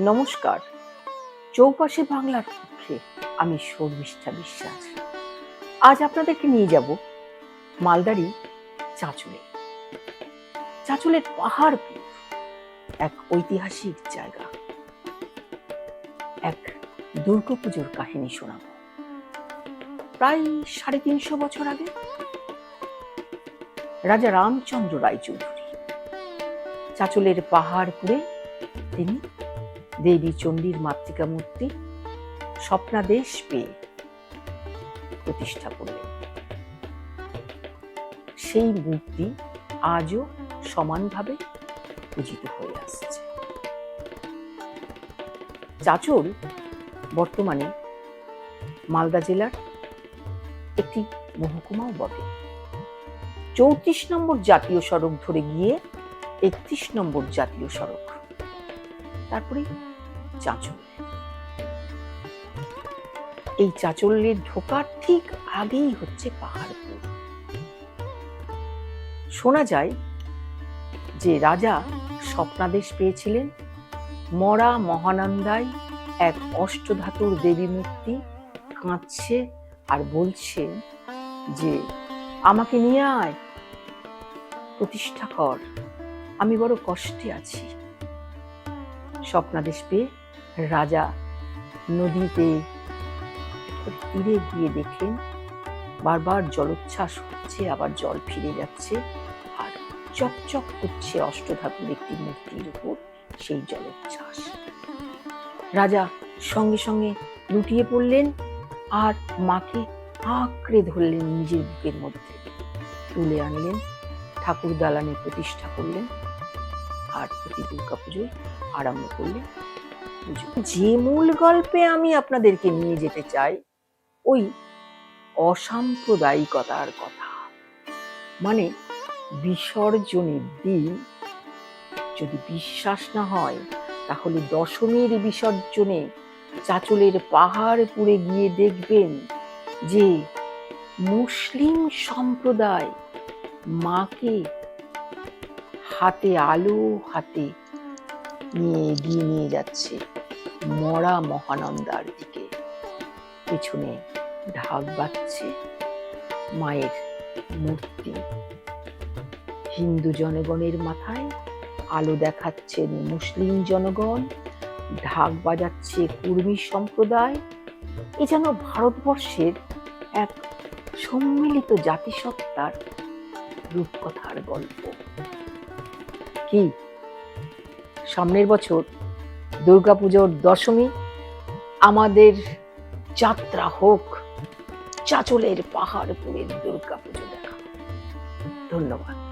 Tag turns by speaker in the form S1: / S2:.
S1: নমস্কার। চৌপাশে বাংলার পক্ষে আমি শর্মিষ্ঠা বিশ্বাস। আজ আপনাদেরকে নিয়ে যাব মালদারি চাঁচলে। চাঁচলের পাহাড়পুর এক ঐতিহাসিক জায়গা। এক দুর্গাপুজোর কাহিনী শোনাব। প্রায় সাড়ে তিনশো বছর আগে রাজা রামচন্দ্র রায়চৌধুরী চাঁচলের পাহাড়পুরে তিনি দেবী চণ্ডীর মাতৃকা মূর্তি স্বপ্নাদেশ পেয়ে প্রতিষ্ঠা করলেন। সেই মূর্তি আজও সমানভাবে পূজিত হয়ে আসছে। চাচল বর্তমানে মালদা জেলার একটি মহকুমাও বটে। চৌত্রিশ নম্বর জাতীয় সড়ক ধরে গিয়ে একত্রিশ নম্বর জাতীয় সড়ক। তারপরে চাঁচল এই চাঁচলের ঢোকার ঠিক আগেই হচ্ছে পাহাড়পুর। শোনা যায় যে রাজা স্বপ্নাদেশ পেয়েছিলেন মরা মহানন্দায় এক অষ্টধাতুর দেবী মূর্তি কাঁদছে আর বলছে যে, আমাকে নিয়ে আয়, প্রতিষ্ঠা কর, আমি বড় কষ্টে আছি। স্বপ্নাদেশ পেয়ে রাজা নদীতে তীরে গিয়ে দেখলেন, বারবার জলোচ্ছ্বাস হচ্ছে, আবার জল ফিরে যাচ্ছে, আর চকচক করছে অষ্টধাতুর একটি মূর্তির উপর সেই জলোচ্ছ্বাস। রাজা সঙ্গে সঙ্গে লুটিয়ে পড়লেন আর মাকে আঁকড়ে ধরলেন নিজের বুকের মধ্যে। তুলে আনলেন, ঠাকুর দালানে প্রতিষ্ঠা করলেন, আর প্রতি দুর্গা পুজোয় আরম্ভ করলেন। যে মূল গল্পে আমি আপনাদেরকে নিয়ে যেতে চাই, ওই অসাম্প্রদায়িকতার কথা। মানে বিসর্জনের দিন যদি বিশ্বাস না হয়, তাহলে দশমীর বিসর্জনে চাচলের পাহাড় পুড়ে গিয়ে দেখবেন যে মুসলিম সম্প্রদায় মাকে হাতে আলো, হাতে নিয়ে এগিয়ে নিয়ে যাচ্ছে মরা মহানন্দার দিকে। পেছনে ঢাক বাজছে মায়ের মূর্তি। হিন্দু জনগণের মাথায় আলো দেখাচ্ছেন মুসলিম জনগণ। ঢাক বাজাচ্ছে কুর্মী সম্প্রদায়। এ যেন ভারতবর্ষের এক সম্মিলিত জাতিসত্তার রূপকথার গল্প। কি সামনের বছর দুর্গাপুজোর দশমী আমাদের যাত্রা হোক চাচলের পাহাড়পুরের দুর্গাপুজো দেখা। ধন্যবাদ।